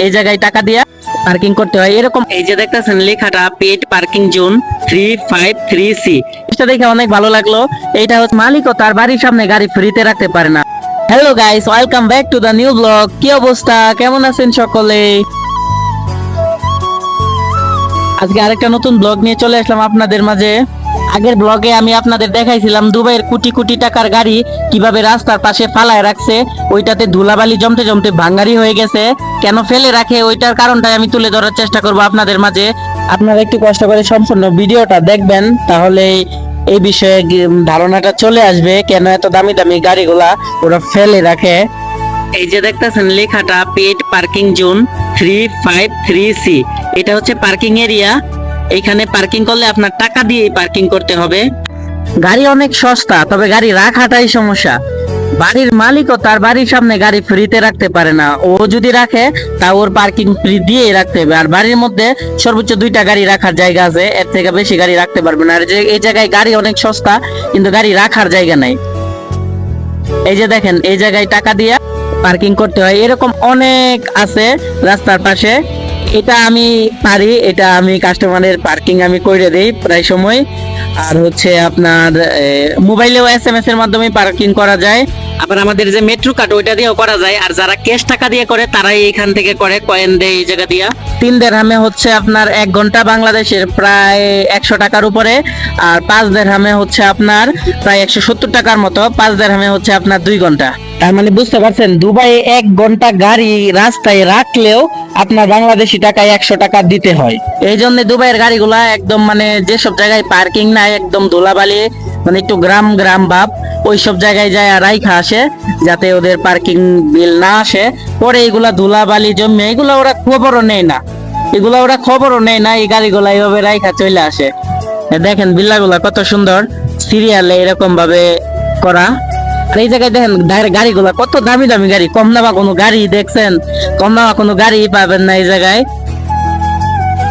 এই জায়গায় টাকা দিয়া পার্কিং করতে হয়। এরকম এই যে দেখতেছেন লেখাটা paid parking zone three five three C এটা দেখে অনেক ভালো লাগল। এইটা হচ্ছে মালিকও তার বাড়ির সামনে গাড়ি ফ্রিতে রাখতে পারে না। Hello guys welcome back to the new blog কি অবস্থা? কেমন আছেন সকলে? আজকে আরেকটা নতুন ব্লগ নিয়ে চলে আসলাম আপনাদের মাঝে। আগের ব্লগে আমি আপনাদের দেখাইছিলাম দুবাইয়ের কোটি কোটি টাকার গাড়ি কীভাবে রাস্তার পাশে ফালায় রাখছে। ওইটাতে ধুলাবালি জমতে জমতে ভাঙ্গারি হয়ে গেছে। কেন ফেলে রাখে? ওইটার কারণটাই আমি তুলে ধরার চেষ্টা করব আপনাদের মাঝে। আপনারা একটু কষ্ট করে সম্পূর্ণ ভিডিওটা দেখবেন, তাহলে এই বিষয়ে ধারণাটা চলে আসবে, কেন এত দামি দামি গাড়িগুলা ওরা ফেলে রাখে। এই যে দেখতেছেন লেখাটা paid parking zone three five three C. এটা হচ্ছে পার্কিং এরিয়া। এখানে পার্কিং করলে আপনার টাকা দিয়ে পার্কিং করতে হবে। গাড়ি অনেক সস্তা, তবে গাড়ি রাখাটাই সমস্যা। বাড়ির মালিকও তার বাড়ির সামনে গাড়ি ফ্রিতে রাখতে পারে না। ও যদি রাখে, তা ওর পার্কিং ফ্রি দিয়েই রাখতে হবে। আর বাড়ির মধ্যে সর্বোচ্চ দুইটা গাড়ি রাখার জায়গা আছে, এর থেকে বেশি গাড়ি রাখতে পারবে না। আর যে এই জায়গায় গাড়ি অনেক সস্তা, কিন্তু গাড়ি রাখার জায়গা নাই। এই যে দেখেন, এই জায়গায় টাকা দিয়া পার্কিং করতে হয়। এরকম অনেক আছে রাস্তার পাশে। এটা আমি পারি, এটা আমি কাস্টমারের পার্কিং আমি করে দেই প্রায় সময়। আর হচ্ছে আপনার মোবাইলেও এস এম এস এর মাধ্যমে পার্কিং করা যায়। আবার আমাদের যে মেট্রো কার্ড ওইটা দিয়েও করা যায়। আর যারা ক্যাশ টাকা দিয়ে করে, তারাই এখান থেকে করে কয়েন দেয় এই জায়গা দিয়া। তিন দেড়হামে হচ্ছে আপনার এক ঘণ্টা বাংলাদেশের প্রায় একশো টাকার উপরে। আর পাঁচ দেড়হামে হচ্ছে আপনার প্রায় একশো সত্তর টাকার মতো। পাঁচ দেড়হামে হচ্ছে আপনার দুই ঘণ্টা। তার মানে বুঝতে পারছেন, দুবাইয়ে এক ঘণ্টা গাড়ি রাস্তায় রাখলেও আপনার বাংলাদেশি টাকায় একশো টাকা দিতে হয়। এই জন্য দুবাইয়ের গাড়িগুলা একদম মানে যেসব জায়গায় পার্কিং নাই, একদম ধুলাবালি মানে একটু গ্রাম গ্রাম ভাব ওই সব জায়গায় যায় রাইখা আসে, যাতে ওদের পার্কিং বিল না আসে। পরে এগুলা ধুলাবালি জমে এগুলা ওরা খবরও নেয় না। এগুলা ওরা খবরও নেয় না, এই গাড়িগুলা এইভাবে রাইখা চলে আসে। দেখেন, বিল্লাগুলা কত সুন্দর। সিরিয়ালে এরকম ভাবে করা। এই জায়গায় দেখেন গাড়ি- গাড়িগুলা, কত দামি দামি গাড়ি, কম দামা কোনো গাড়ি দেখছেন? কম দামা কোনো গাড়ি পাবেন না এই জায়গায়।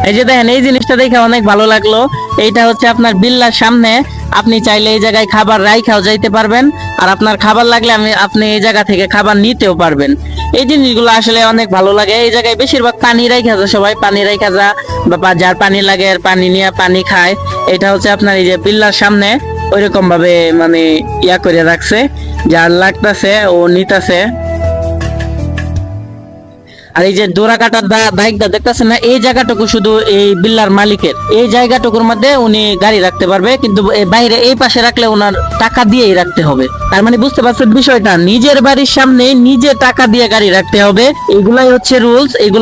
এই যে দেখেন, এই জিনিসটা দেখে অনেক ভালো লাগল। এইটা হচ্ছে আপনার বিল্লার সামনে। আপনি চাইলে এই জায়গায় খাবার রাই রাইখাও যাইতে পারবেন। আর আপনার খাবার লাগলে আমি, আপনি এই জায়গা থেকে খাবার নিতেও পারবেন। এই জিনিসগুলো আসলে অনেক ভালো লাগে। এই জায়গায় বেশিরভাগ পানি রাইখা যায় সবাই। পানি রাইখা যা, বা যার পানি লাগে আর পানি নিয়ে পানি খায়। এটা হচ্ছে আপনার এই যে বিল্লার সামনে। ওইরকম ভাবে মানে ইয়া করে রাখছে, যার লাগতাছে ও নিতাছে। আর এই যে ডোরা কাটার বাইকটা দেখতেছেন না, এই জায়গাটুকু শুধু এই বিল্লার মালিকের। এই জায়গাটুকুর মধ্যে উনি গাড়ি রাখতে পারবে, কিন্তু বাইরে এই পাশে রাখলে ওনার টাকা দিয়েই রাখতে হবে। তার মানে বুঝতে পারছেন বিষয়টা, নিজের বাড়ির সামনে নিজে টাকা দিয়ে গাড়ি রাখতে হবে। এগুলাই হচ্ছে রুলস এগুলো